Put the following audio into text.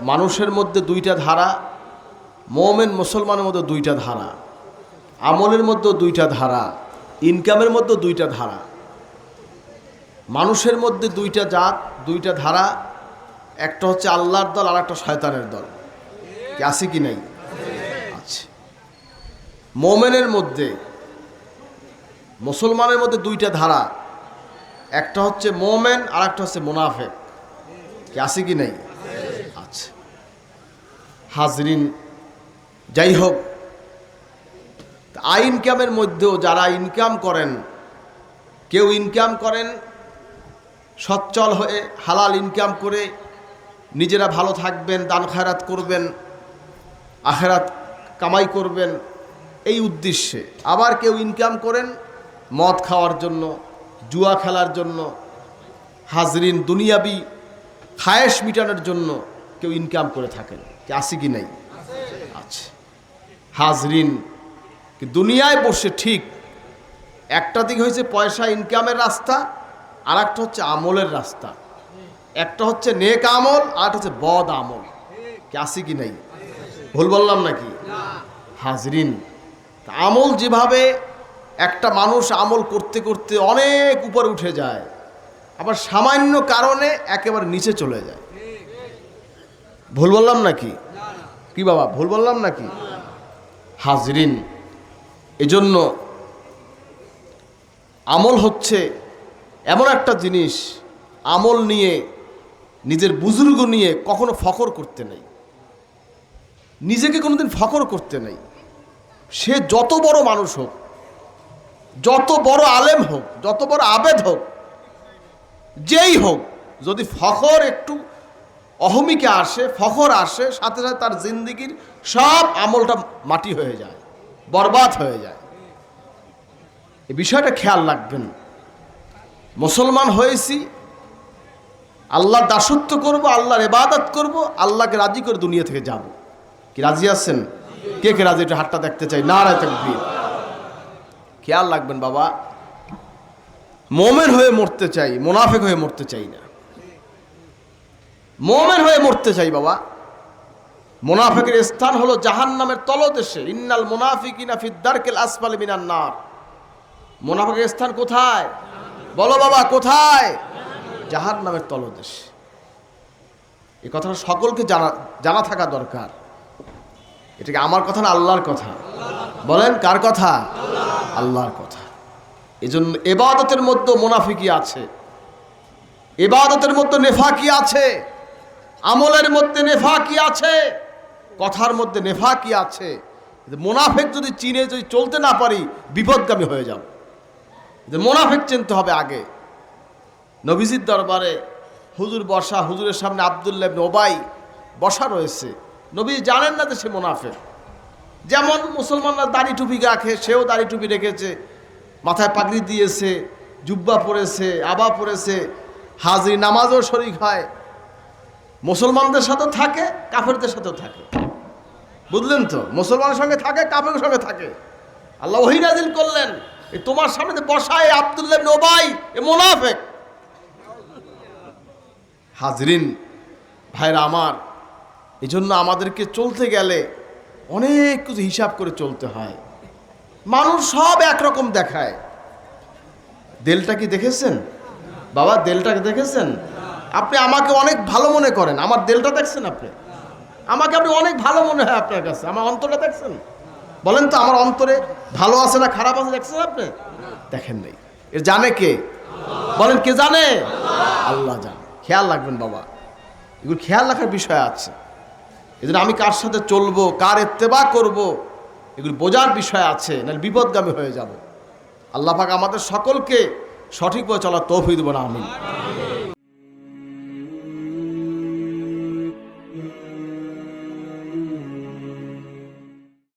মানুষের মধ্যে দুইটা ধারা, মোমেন মুসলমানের মধ্যে দুইটা ধারা, আমলের মধ্যে দুইটা ধারা ইনকামের মধ্যে দুইটা ধারা। মানুষের মধ্যে দুইটা জাত, দুইটা ধারা, একটা হচ্ছে আল্লাহর দল আর একটা শয়তানের দল। কি আছে কি নাই? আছে। মোমেনের মধ্যে, মুসলমানের মধ্যে দুইটা ধারা, একটা হচ্ছে মোমেন আর একটা হচ্ছে মুনাফেক। কি আছে কি নাই? হাজরিন যাই হোক আই ইনকামের মধ্যেও যারা ইনকাম করেন, কেউ ইনকাম করেন, সচ্ছল হয়ে হালাল ইনকাম করে নিজেরা ভালো থাকবেন, দান খায়রাত করবেন, আখেরাত কামাই করবেন, এই উদ্দেশ্যে। আবার কেউ ইনকাম করেন, মদ খাওয়ার জন্য, জুয়া খেলার জন্য, হাজরিন দুনিয়াবি খায়েশ মিটানোর জন্য কেউ ইনকাম করে থাকেন, কি আছে কি নাই? আছে। হাজরিন দুনিয়ায় বসে ঠিক একটা দিক হয়েছে পয়সা ইনকামের রাস্তা আর একটা হচ্ছে আমলের রাস্তা। একটা হচ্ছে নেক আমল আর হচ্ছে বদ আমল। কি আছে কি নাই? ভুল বললাম নাকি? হাজরিন আমল যেভাবে একটা মানুষ আমল করতে করতে অনেক উপরে উঠে যায়, আবার সামান্য কারণে একেবারে নিচে চলে যায়। ভুল বললাম নাকি? কি বাবা, ভুল বললাম নাকি? হাজরিন, এজন্য আমল হচ্ছে এমন একটা জিনিস, আমল নিয়ে, নিজের বুজুর্গ নিয়ে কখনো ফখর করতে নেই। নিজেকে কোনোদিন ফখর করতে নেই। সে যত বড় মানুষ হোক, যত বড় আলেম হোক, যত বড় আবেদ হোক, যেই হোক, যদি ফখর একটু অহমিকে আসে, ফখর আসে, সাথে সাথে তার জিন্দিগির সব আমলটা মাটি হয়ে যায়, বরবাদ হয়ে যায়। এই বিষয়টা খেয়াল রাখবেন। মুসলমান হয়েছি আল্লাহর দাসত্ব করব, আল্লাহর এবাদত করব, আল্লাহকে রাজি করে দুনিয়া থেকে যাব। কি রাজি আছেন? কে কে রাজি? একটু হাতটা দেখতে চাই। না রায় তাকবীর। খেয়াল রাখবেন বাবা, মোমেন হয়ে মরতে চাই, মোনাফেক হয়ে মরতে চাই না। মোমেন হয়ে মরতে চাই বাবা। মোনাফিকের স্থান হলো জাহান নামের তলদেশে। ইন্নাল মোনাফিকিনা ফিদ্দারকেল আসফাল মিনান নার। মোনাফেকের স্থান কোথায়? বলো বাবা, কোথায়? জাহান নামের তলদেশ। এ কথাটা সকলকে জানা জানা থাকা দরকার। এটা কি আমার কথা না আল্লাহর কথা? বলেন, কার কথা? আল্লাহর কথা। এই জন্য এবাদতের মধ্যে মোনাফিকি আছে। এবাদতের মধ্যে নেফাকি আছে। আমলের মধ্যে নেফাকি আছে, কথার মধ্যে নেফাকি আছে। মোনাফেক যদি চিনে যদি চলতে না পারি, বিপদগামী হয়ে যাব। মোনাফেক চিনতে হবে আগে। নবীজির দরবারে হুজুর বসা, হুজুরের সামনে আবদুল্লাহ ওবাই বসা রয়েছে। নবী জানেন না যে সে মোনাফেক। যেমন মুসলমানরা দাড়ি টুপি রাখে, সেও দাড়ি টুপি রেখেছে, মাথায় পাগড়ি দিয়েছে, জুব্বা পরেছে, আবা পরেছে, হাজির নামাজও শরিক হয়। মুসলমানদের সাথে থাকে, কাফেরদের সাথেও থাকে। বুঝলেন তো? মুসলমানের সঙ্গে থাকে কাফের সঙ্গে থাকে। আল্লাহ ওহি নাজিল করলেন। এই তোমার সামনে বসায় আবদুল্লাহ নোবাই এ মোনাফেক। হাজরিন, ভাইরা আমার এই জন্য আমাদেরকে চলতে গেলে অনেক কিছু হিসাব করে চলতে হয়। মানুষ সব একরকম দেখায়। দেলটা কি দেখেছেন? বাবা দেলটাকে দেখেছেন? আপনি আমাকে অনেক ভালো মনে করেন। আমার দেলটা দেখছেন আপনি? আমাকে আপনি অনেক ভালো মনে হয় আপনার কাছে। আমার অন্তরটা দেখছেন? বলেন তো, আমার অন্তরে ভালো আছে না খারাপ আছে দেখছেন আপনি? দেখেন নাই। এর জানে কে? বলেন, কে জানে? আল্লাহ জানে। খেয়াল রাখবেন বাবা। এগুলো খেয়াল রাখার বিষয় আছে। এজন্য আমি কার সাথে চলবো, কার এত্তেবা করব, এগুলো বোঝার বিষয় আছে, নাহলে বিপদগামী হয়ে যাব। আল্লাহ পাক আমাদের সকলকে সঠিকভাবে চলার তৌফিক দেবো না আমি